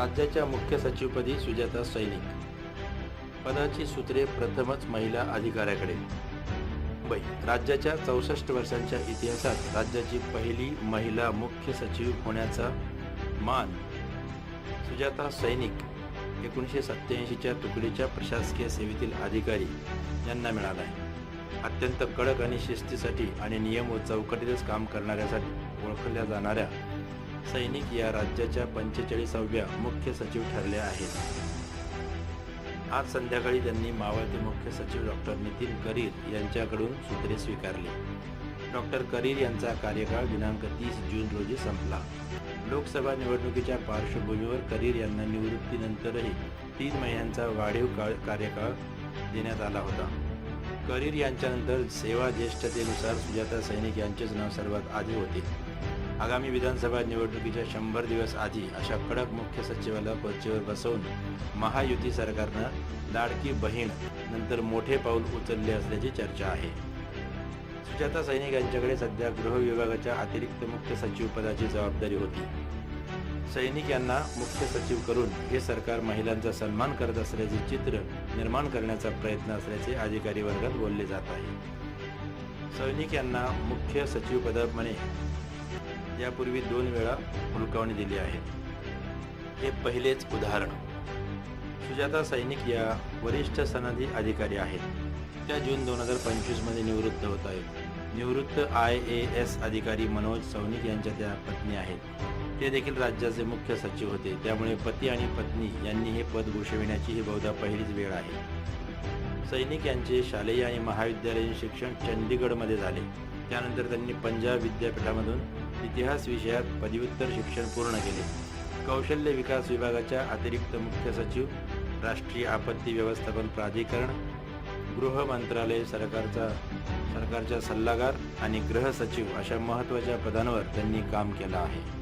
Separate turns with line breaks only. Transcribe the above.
राज्याच्या मुख्य सचिवपदी सुजाता सैनिक. पदाची सूत्रे प्रथमच महिला अधिकाऱ्याकडे. मुंबई राज्याच्या चौसष्ट वर्षांच्या इतिहासात राज्याची पहिली महिला मुख्य सचिव होण्याचा मान. सुजाता सैनिक एकोणीसशे सत्त्याऐंशीच्या तुकडीच्या प्रशासकीय सेवेतील अधिकारी यांना मिळाला आहे. अत्यंत कडक आणि शिस्तीसाठी आणि नियम व चौकटीतच काम करणाऱ्यासाठी ओळखल्या जाणाऱ्या सैनिक या राज्याच्या पंचेचाळीसाव्या मुख्य सचिव ठरल्या आहेत. आज संध्याकाळी त्यांनी मावळते मुख्य सचिव डॉक्टर नितीन करीर यांच्याकडून सूत्रे स्वीकारली. डॉक्टर करीर यांचा कार्यकाळ दिनांक तीस जून रोजी संपला. लोकसभा निवडणुकीच्या पार्श्वभूमीवर करीर यांना निवृत्तीनंतरही तीन महिन्यांचा वाढीव काळ कार्यकाळ देण्यात आला होता. करीर यांच्यानंतर सेवा ज्येष्ठतेनुसार सुजाता सैनिक यांचेच नाव सर्वात आधी होते. आगामी विधानसभा निवडणुकीच्या शंभर दिवस आधी अशा कडक मुख्य सचिवाला पदचीवर बसवून महायुती सरकारनं लाडकी बहीण नंतर मोठे पाऊल उचलले असल्याची चर्चा आहे. सुजाता सैनिक यांच्याकडे सध्या गृह विभागाच्या अतिरिक्त मुख्य सचिव पदाची जबाबदारी होती. सैनिक यांना मुख्य सचिव करून हे सरकार महिलांचा सन्मान करत असल्याचे चित्र निर्माण करण्याचा प्रयत्न असल्याचे अधिकारी वर्गात बोलले जात आहे. सैनिक यांना मुख्य सचिव पदाप्रमाणे यापूर्वी दोन वेळा हुलकावणी दिली आहे. हे पहिलेच उदाहरण. सुजाता सैनिक या वरिष्ठ सनदी अधिकारी आहेत. त्या जून दोन हजार पंचवीसमध्ये निवृत्त होत आहेत. निवृत्त आय ए एस अधिकारी मनोज सौनिक यांच्या त्या पत्नी आहेत. ते देखील राज्याचे मुख्य सचिव होते. त्यामुळे पती आणि पत्नी यांनी हे पद घोषविण्याची ही बहुधा पहिलीच वेळ आहे. सैनिक यांचे शालेय आणि महाविद्यालयीन शिक्षण चंदीगडमध्ये झाले. त्यानंतर त्यांनी पंजाब विद्यापीठामधून इतिहास विषयात पदव्युत्तर शिक्षण पूर्ण केले. कौशल्य विकास विभागाच्या अतिरिक्त मुख्य सचिव राष्ट्रीय आपत्ती व्यवस्थापन प्राधिकरण गृह मंत्रालय सरकारचा सरकारच्या सल्लागार आणि गृह सचिव अशा महत्त्वाच्या पदांवर त्यांनी काम केलं आहे.